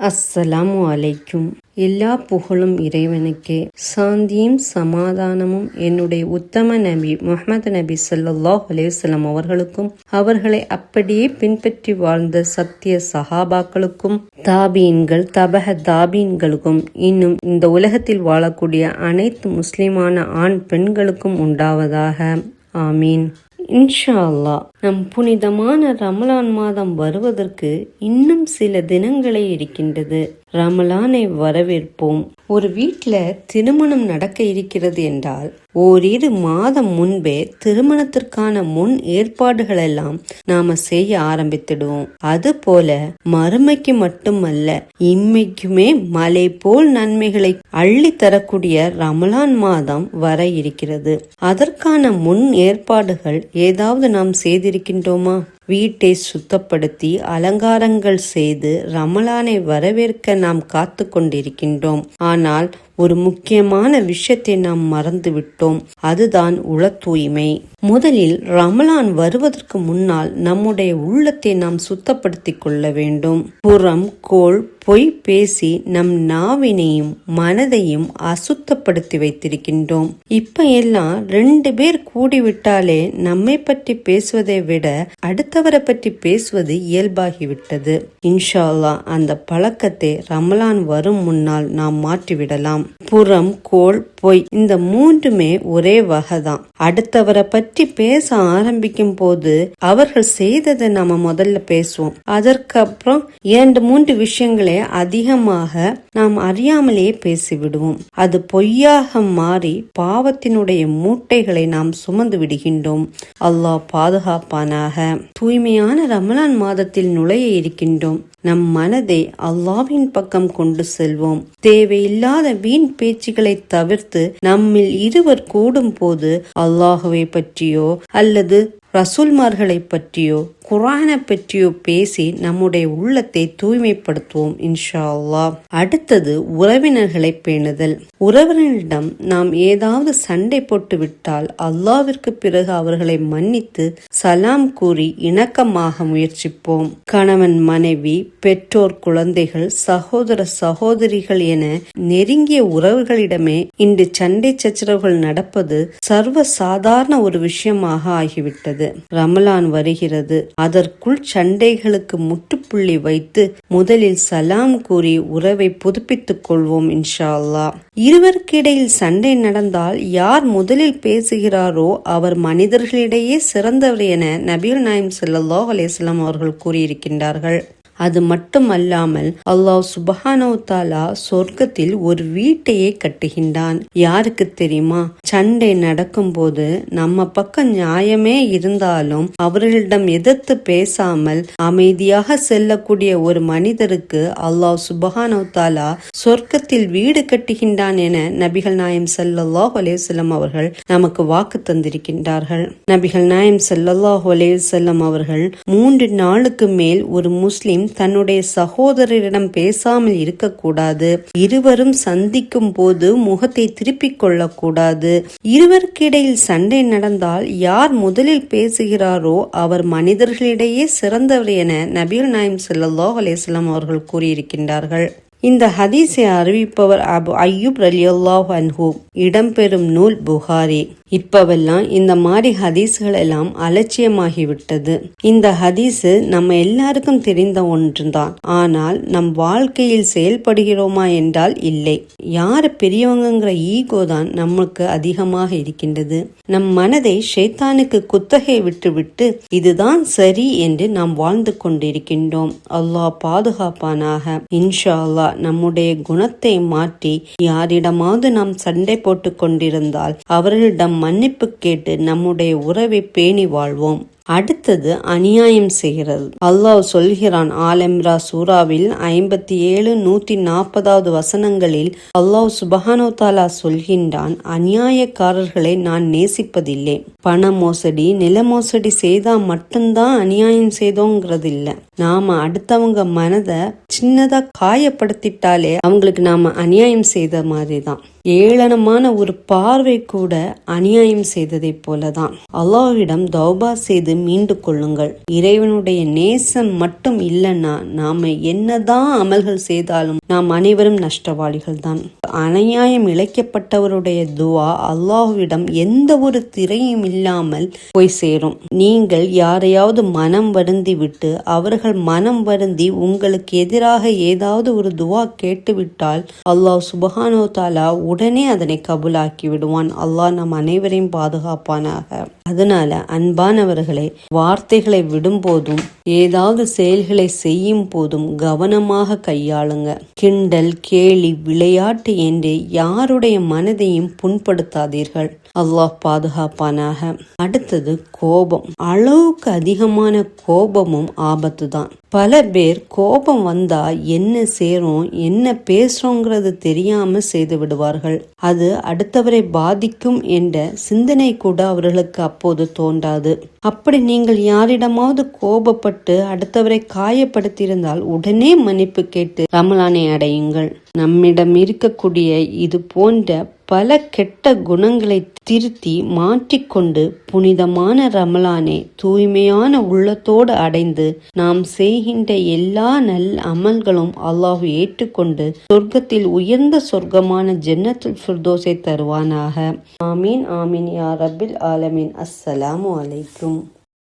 அஸ்ஸலாமு அலைக்கும். எல்லா புகழும் இறைவனுக்கே. சாந்தியும் சமாதானமும் என்னுடைய உத்தம நபி முகமது நபி சல்லாஹ் அலைஹி அவர்களுக்கும் அவர்களை அப்படியே பின்பற்றி வாழ்ந்த சத்திய சஹாபாக்களுக்கும் தாபீன்கள் தபக தாபீன்களுக்கும் இன்னும் இந்த உலகத்தில் வாழக்கூடிய அனைத்து முஸ்லிமான ஆண் பெண்களுக்கும் உண்டாவதாக. ஆமீன். இன்ஷா அல்லா நம் புனிதமான ரமலான் மாதம் வருவதற்கு இன்னும் சில தினங்களே இருக்கின்றது. ரமலானை வரவேற்போம். ஒரு வீட்டில் திருமணம் நடக்க இருக்கிறது என்றால் ஓரிரு மாதம் முன்பே திருமணத்திற்கான முன் ஏற்பாடுகள் எல்லாம் நாம செய்ய ஆரம்பித்திடுவோம். அது போல மறுமைக்கு மட்டுமல்ல இம்மைக்குமே மலை போல் நன்மைகளை அள்ளி தரக்கூடிய ரமலான் மாதம் வர இருக்கிறது. அதற்கான முன் ஏற்பாடுகள் ஏதாவது நாம் செய்திருக்கின்றோமா? வீட்டை சுத்தப்படுத்தி அலங்காரங்கள் செய்து ரமலானை வரவேற்க நாம் காத்து கொண்டிருக்கின்றோம் ஆனால் ஒரு முக்கியமான விஷயத்தை நாம் மறந்து விட்டோம் அதுதான் உள தூய்மை முதலில் ரமலான் வருவதற்கு முன்னால் நம்முடைய உள்ளத்தை நாம் சுத்தப்படுத்திக் கொள்ள வேண்டும். புறம் கோள் பொய் பேசி நம் நாவினையும் மனதையும் அசுத்தப்படுத்தி வைத்திருக்கின்றோம். இப்ப எல்லாம் ரெண்டு பேர் கூடிவிட்டாலே நம்மை பற்றி பேசுவதை விட அடுத்தவரை பற்றி பேசுவது இயல்பாகிவிட்டது. இன்ஷா அல்லாஹ் அந்த பழக்கத்தை ரமலான் வரும் முன்னால் நாம் மாற்றிவிடலாம். புறம் கோள் பொய். இந்த மூன்றுமே ஒரே வகைதான். அடுத்தவரை பற்றி பேச ஆரம்பிக்கும் போது அவர்கள் செய்ததை நாம முதல்ல பேசுவோம். அதற்கப்புறம் இரண்டு மூன்று விஷயங்களை அதிகமாக நாம் அறியாமலேயே பேசிவிடுவோம். அது பொய்யாக மாறி பாவத்தினுடைய மூட்டைகளை நாம் சுமந்து விடுகின்றோம். அல்லாஹ் பாதுகாப்பானாக. தூய்மையான ரமலான் மாதத்தில் நுழைய இருக்கின்றோம். நம் மனதை அல்லாவின் பக்கம் கொண்டு செல்வோம். தேவையில்லாத வீண் பேச்சுகளை தவிர்த்து நம்மில் இருவர் கூடும் போது அல்லாஹுவை பற்றியோ அல்லது ரசூல்மார்களை பற்றியோ குரானை பற்றியோ பேசி நம்முடைய உள்ளத்தை தூய்மைப்படுத்துவோம் இன்ஷா அல்லாஹ். அடுத்தது உறவினர்களை பேணுதல். உறவினரிடம் நாம் ஏதாவது சண்டை போட்டு விட்டால் அல்லாவிற்கு பிறகு அவர்களை மன்னித்து சலாம் கூறி இணக்கமாக முயற்சிப்போம். கணவன் மனைவி பெற்றோர் குழந்தைகள் சகோதர சகோதரிகள் என நெருங்கிய உறவுகளிடமே இன்று சண்டை சச்சரவுகள் நடப்பது சர்வ சாதாரண ஒரு விஷயமாக ஆகிவிட்டது. ரமலான் வருகிறது. அதற்குள் சண்டைகளுக்கு முற்றுப்புள்ளி வைத்து முதலில் சலாம் கூறி உறவை புதுப்பித்துக் கொள்வோம் இன்ஷா அல்லாஹ். இருவருக்கிடையில் சண்டை நடந்தால் யார் முதலில் பேசுகிறாரோ அவர் மனிதர்களிடையே சிறந்தவர் என நபீர் நாயம் செல்லல்லோ அலேஸ்லாம் அவர்கள் கூறியிருக்கின்றார்கள். அது மட்டுமல்லாமல் அல்லாஹ் சுபஹானோ தாலா சொர்க்கத்தில் ஒரு வீட்டையே கட்டுகின்றான். யாருக்கு தெரியுமா? சண்டை நடக்கும் போது நம்ம பக்கம் நியாயமே இருந்தாலும் அவர்களிடம் எதிர்த்து பேசாமல் அமைதியாக செல்லக்கூடிய ஒரு மனிதருக்கு அல்லாஹ் சுபஹானோ தாலா சொர்க்கத்தில் வீடு கட்டுகின்றான் என நபிகள் நாயம் ஸல்லல்லாஹு அலேசல்லம் அவர்கள் நமக்கு வாக்கு தந்திருக்கின்றார்கள். நபிகள் நாயம் ஸல்லல்லாஹு அலேசல்லம் அவர்கள் மூன்று நாளுக்கு மேல் ஒரு முஸ்லிம் தன்னுடைய சகோதரரிடம் பேசாமல் இருக்கக்கூடாது. இருவரும் சந்திக்கும் போது முகத்தை திருப்பிக் கொள்ளக்கூடாது. இருவருக்கிடையில் சண்டை நடந்தால் யார் முதலில் பேசுகிறாரோ அவர் மனிதர்களிடையே சிறந்தவர் என நபீர் நாயம் ஸல்லல்லாஹு அலேஸ்லாம் அவர்கள் கூறியிருக்கின்றார்கள். இந்த ஹதீஸை அறிவிப்பவர் அபு ஐயூப் ரலியல்லாஹு அன்ஹூ. இடம்பெறும் நூல் புகாரி. இப்பவெல்லாம் இந்த மாதிரி ஹதீஸ்கள் எல்லாம் அலட்சியமாகிவிட்டது. இந்த ஹதீஸு நம்ம எல்லாருக்கும் தெரிந்த ஒன்றுதான். ஆனால் நம் வாழ்க்கையில் செயல்படுகிறோமா என்றால் இல்லை. யார் பெரியவங்கங்கிற ஈகோ தான் நமக்கு அதிகமாக இருக்கின்றது. நம் மனதை ஷைத்தானுக்கு குத்தகை விட்டுவிட்டு இதுதான் சரி என்று நாம் வாழ்ந்து கொண்டிருக்கின்றோம். அல்லாஹ் பாதுகாப்பானாக. இன்ஷா அல்லாஹ் நம்முடைய குணத்தை மாற்றி யாரிடமாவது நாம் சண்டை போட்டு கொண்டிருந்தால் அவர்களிடம் மன்னிப்பு கேட்டு நம்முடைய உறவை பேணி வாழ்வோம். அடுத்தது அநியாயம் செய்கிறது. அல்லாஹ் சொல்கிறான் ஆலம்ரா சூராவில் ஐம்பத்தி ஏழு நூத்தி நாற்பதாவது வசனங்களில் அல்லாஹ் சுபஹானோ தாலா சொல்கின்றான் அநியாயக்காரர்களை நான் நேசிப்பதில்லை. பண மோசடி நில மோசடி செய்தா மட்டும்தான் அநியாயம் செய்தோங்கிறது இல்ல நாம அடுத்தவங்க மனதை சின்னதா காயப்படுத்திட்டாலே அவங்களுக்கு நாம அநியாயம் செய்த மாதிரி தான் ஏளனமான ஒரு பார்வை கூட அநியாயம் செய்ததை போலதான். அல்லாஹ்விடம் தௌபா செய்து மீண்டு கொள்ளுங்கள் இறைவனுடைய நேசம் மட்டும் இல்லைன்னா நாம என்னதான் அமல்கள் செய்தாலும் நாம் அனைவரும் நஷ்டவாளிகள் தான் அநியாயம் இழைக்கப்பட்டவருடைய துவா அல்லாஹுவிடம் எந்த ஒரு திரையும் இல்லாமல் போய் சேரும். நீங்கள் யாரையாவது மனம் வருந்தி விட்டு அவர்கள் மனம் வருந்தி உங்களுக்கு எதிராக ஏதாவது ஒரு துவா கேட்டுவிட்டால் அல்லாஹ் சுபஹானோ தாலா உடனே அதனை கபுலாக்கி விடுவான். அல்லாஹ் நம் அனைவரையும் பாதுகாப்பானாக. அதனால அன்பானவர்களே வார்த்தைகளை விடும்போதும் ஏதாவது செயல்களை செய்யும் போதும் கவனமாக கையாளுங்க. கிண்டல் கேலி விளையாட்டு என்று யாருடைய மனதையும் புண்படுத்தாதீர்கள். அல்லாஹ் பாதுகாப்பானாக. அடுத்தது கோபம். அளவுக்கு அதிகமான கோபமும் ஆபத்து தான் பல பேர் கோபம் வந்தா என்ன சேரும் என்ன பேசுறோங்கிறது தெரியாம செய்து விடுவார்கள். அது அடுத்தவரை பாதிக்கும் என்ற சிந்தனை கூட அவர்களுக்கு அப்போது தோன்றாது. அப்படி நீங்கள் யாரிடமாவது கோபப்பட்டு அடுத்தவரை காயப்படுத்தியிருந்தால் உடனே மன்னிப்பு கேட்டு ரமலானை அடையுங்கள். நம்மிடம் இருக்கக்கூடிய இது போன்ற பல கெட்ட குணங்களை திருத்தி மாற்றிக்கொண்டு புனிதமான ரமலானை தூய்மையான உள்ளத்தோடு அடைந்து நாம் செய்கின்ற எல்லா நல் அமல்களும் அல்லாஹ் ஏற்றுக்கொண்டு சொர்க்கத்தில் உயர்ந்த சொர்க்கமான ஜன்னத்துல் ஃபிர்தோஸை தருவானாக. ஆமீன் ஆமீன் யா ரபில் ஆலமீன். அஸ்ஸலாமு அலைக்கும்.